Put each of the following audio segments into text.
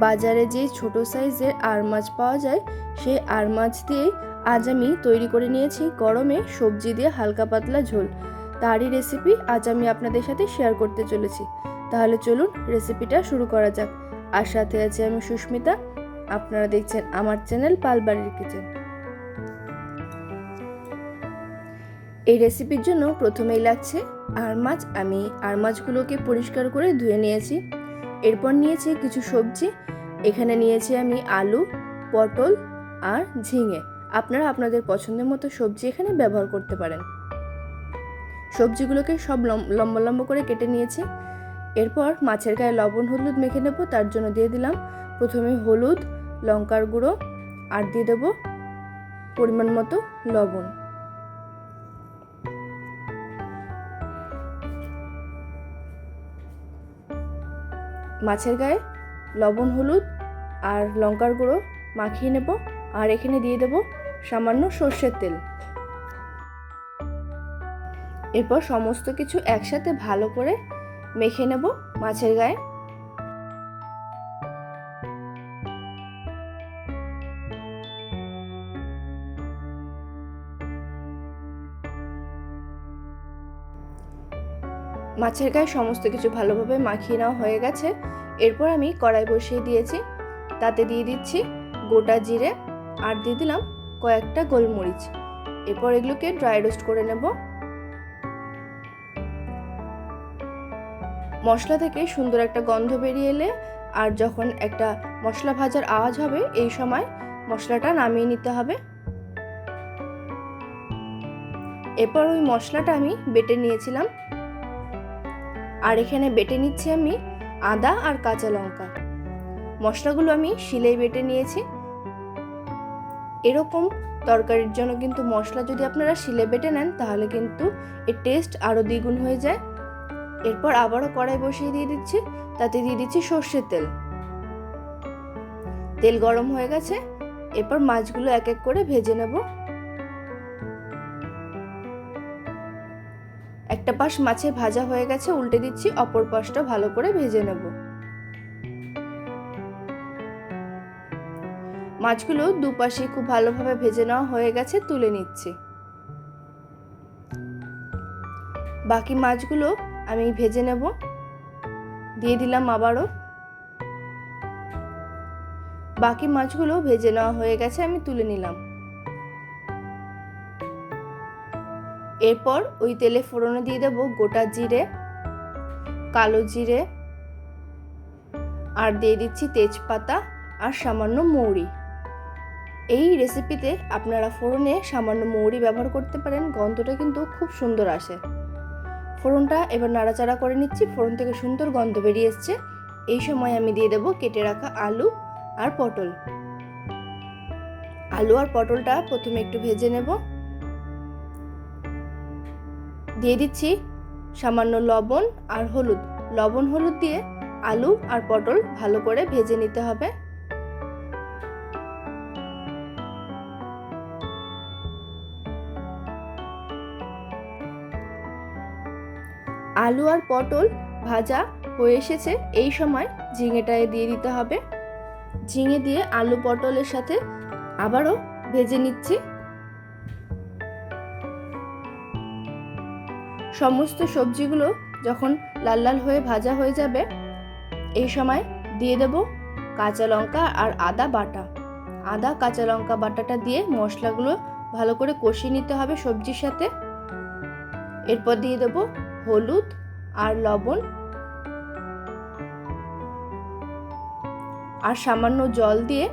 বাজারে যে ছোট সাইজের আর মাছ পাওয়া যায়, সেই আর মাছ দিয়ে আজ আমি তৈরি করে নিয়েছি গরমে সবজি দিয়ে হালকা পাতলা ঝোল। তারই রেসিপি আজ আমি আপনাদের সাথে শেয়ার করতে চলেছি। তাহলে চলুন রেসিপিটা শুরু করা যাক। আর সাথে আছে আমি সুস্মিতা। আপনারা দেখছেন আমার চ্যানেল পালবাড়ির কিচেন এই রেসিপির জন্য প্রথমেই লাগছে আর মাছ আমি আর মাছগুলোকে পরিষ্কার করে ধুয়ে নিয়েছি। এরপর নিয়েছি কিছু সবজি। এখানে নিয়েছি আমি আলু, পটল আর ঝিঙে। আপনারা আপনাদের পছন্দের মতো সবজি এখানে ব্যবহার করতে পারেন। সবজিগুলোকে সব লম- লম্বা লম্বা করে কেটে নিয়েছি। এরপর মাছের গায়ে লবণ, হলুদ মেখে নেব, তার জন্য দিয়ে দিলাম প্রথমে হলুদ, লঙ্কার গুঁড়ো আর দিয়ে দেবো পরিমাণ মতো লবণ। মাছের গায়ে লবণ, হলুদ আর লঙ্কার গুঁড়ো মাখিয়ে নেব আর এখানে দিয়ে দেব সামান্য সর্ষের তেল। এরপর সমস্ত কিছু একসাথে ভালো করে মেখে নেব মাছের গায়ে। মাছের গায়ে সমস্ত কিছু ভালোভাবে মাখিয়ে নেওয়া হয়ে গেছে। এরপর আমি কড়াই বসিয়ে দিয়েছি। তাতে দিয়ে দিচ্ছি গোটা জিরে আর দিয়ে দিলাম কয়েকটা গোলমরিচ। এরপর এগুলোকে ড্রাই রোস্ট করে নেব। মশলা থেকে সুন্দর একটা গন্ধ বেরিয়ে এলে আর যখন একটা মশলা ভাজার আওয়াজ হবে, এই সময় মশলাটা নামিয়ে নিতে হবে। এরপর ওই মশলাটা আমি বেটে নিয়েছিলাম। আর এখানে বেটে নিচ্ছি আমি আদা আর কাঁচা লঙ্কা। মশলাগুলো আমি শিলেই বেটে নিয়েছি। এরকম তরকারির জন্য কিন্তু মশলা যদি আপনারা শিলে বেটে নেন, তাহলে কিন্তু এর টেস্ট আরও দ্বিগুণ হয়ে যায়। এরপর আবারও কড়াই বসিয়ে দিয়ে দিচ্ছি, তাতে দিয়ে দিচ্ছি সর্ষের তেল। তেল গরম হয়ে গেছে, এরপর মাছগুলো এক এক করে ভেজে নেব। একটা পাশ মাছে ভাজা হয়ে গেছে, উল্টে দিচ্ছি, অপর পাশটা ভালো করে ভেজে নেব। মাছগুলো দুপাশে খুব ভালোভাবে ভেজে নেওয়া হয়ে গেছে, তুলে নিচ্ছি। বাকি মাছগুলো আমি ভেজে নেব। দিয়ে দিলাম আবারও। বাকি মাছগুলো ভেজে নেওয়া হয়ে গেছে, আমি তুলে নিলাম। এরপর ওই তেলে ফোড়নে দিয়ে দেব গোটা জিরে, কালো জিরে, আর দিয়ে দিচ্ছি তেজপাতা আর সামান্য মৌরি। এই রেসিপিতে আপনারা ফোড়নে সামান্য মৌরি ব্যবহার করতে পারেন, গন্ধটা কিন্তু খুব সুন্দর আসে। ফোড়নটা এবার নাড়াচাড়া করে নিচ্ছি, ফোড়ন থেকে সুন্দর গন্ধ বেরিয়ে এসছে। এই সময় আমি দিয়ে দেবো কেটে রাখা আলু আর পটল। আলু আর পটলটা প্রথমে একটু ভেজে নেব। দিয়ে দিচ্ছি সামান্য লবণ আর হলুদ। লবণ হলুদ দিয়ে আলু আর পটল ভালো করে ভেজে নিতে হবে। আলু আর পটল ভাজা হয়ে এসেছে। এই সময় ঝিঙেটায় দিয়ে দিতে হবে। ঝিঙে দিয়ে আলু পটলের সাথে আবারও ভেজে নিচ্ছি। সমস্ত সবজিগুলো যখন লাল লাল হয়ে ভাজা হয়ে যাবে, এই সময় দিয়ে দেব কাঁচা লঙ্কা আর আদা বাটা। আদা, কাঁচা লঙ্কা বাটাটা দিয়ে মশলাগুলো ভালো করে কষিয়ে নিতে হবে সবজির সাথে। এরপর দিয়ে দেব হলুদ আর লবণ। আর সামান্য জল দিয়ে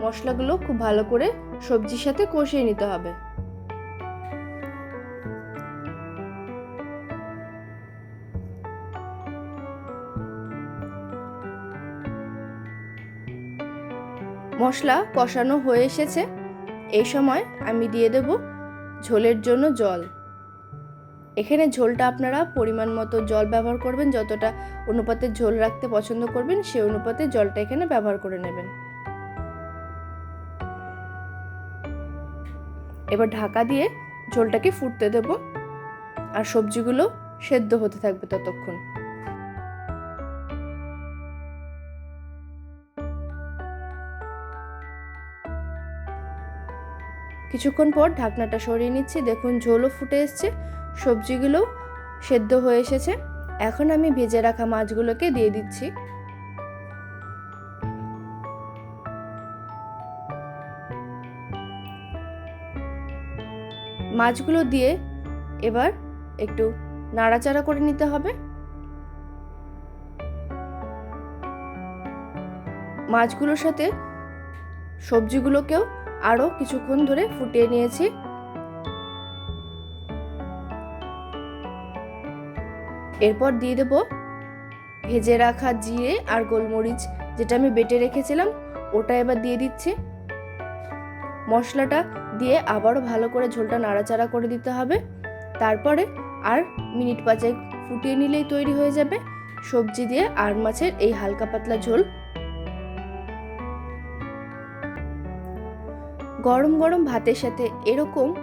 মশলাগুলো খুব ভালো করে সবজির সাথে কষিয়ে নিতে হবে। মশলা কষানো হয়ে এসেছে। এই সময় আমি দিয়ে দেব ঝোলের জন্য জল। এখানে ঝোলটা আপনারা পরিমাণ মতো জল ব্যবহার করবেন, যতটা অনুপাতে ঝোল রাখতে পছন্দ করবেন সেই অনুপাতে জলটা এখানে ব্যবহার করে নেবেন। এবার ঢাকা দিয়ে ঝোলটাকে ফুটতে দেব, আর সবজিগুলো সেদ্ধ হতে থাকবে ততক্ষণ। কিছুক্ষণ পর ঢাকনাটা সরিয়ে নিচ্ছি। দেখুন, ঝোলও ফুটে এসছে, সবজিগুলোও সেদ্ধ হয়ে এসেছে। এখন আমি ভেজে রাখা মাছগুলোকে দিয়ে দিচ্ছি। মাছগুলো দিয়ে এবার একটু নাড়াচাড়া করে নিতে হবে। মাছগুলোর সাথে সবজিগুলোকেও আরও কিছুক্ষণ ধরে ফুটিয়ে নিয়েছি। এরপর দিয়ে দেবো ভেজে রাখা জিরে আর গোলমরিচ, যেটা আমি বেটে রেখেছিলাম, ওটা এবার দিয়ে দিচ্ছি। মশলাটা দিয়ে আবারও ভালো করে ঝোলটা নাড়াচাড়া করে দিতে হবে। তারপরে আর মিনিট পাঁচেক ফুটিয়ে নিলেই তৈরি হয়ে যাবে। সবজি দিয়ে আর মাছের এই হালকা পাতলা ঝোল গরম গরম ভাতের সাথে এরকম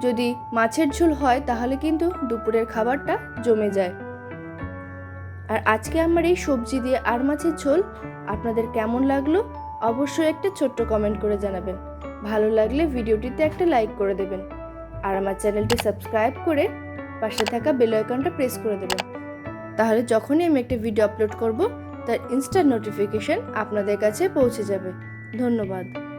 যদি মাছের ঝোল হয়, তাহলে কিন্তু দুপুরের খাবারটা জমে যায়। আর আজকে আমার এই সবজি দিয়ে আর মাছের ঝোল আপনাদের কেমন লাগল, অবশ্যই একটা ছোট্ট কমেন্ট করে জানাবেন। ভালো লাগলে ভিডিওটিতে একটা লাইক করে দেবেন। আর আমার চ্যানেলটি সাবস্ক্রাইব করে পাশে থাকা বেল আইকনটা প্রেস করে দেবেন। তাহলে যখনই আমি একটা ভিডিও আপলোড করব, তার ইনস্ট্যান্ট নোটিফিকেশন আপনাদের কাছে পৌঁছে যাবে। ধন্যবাদ।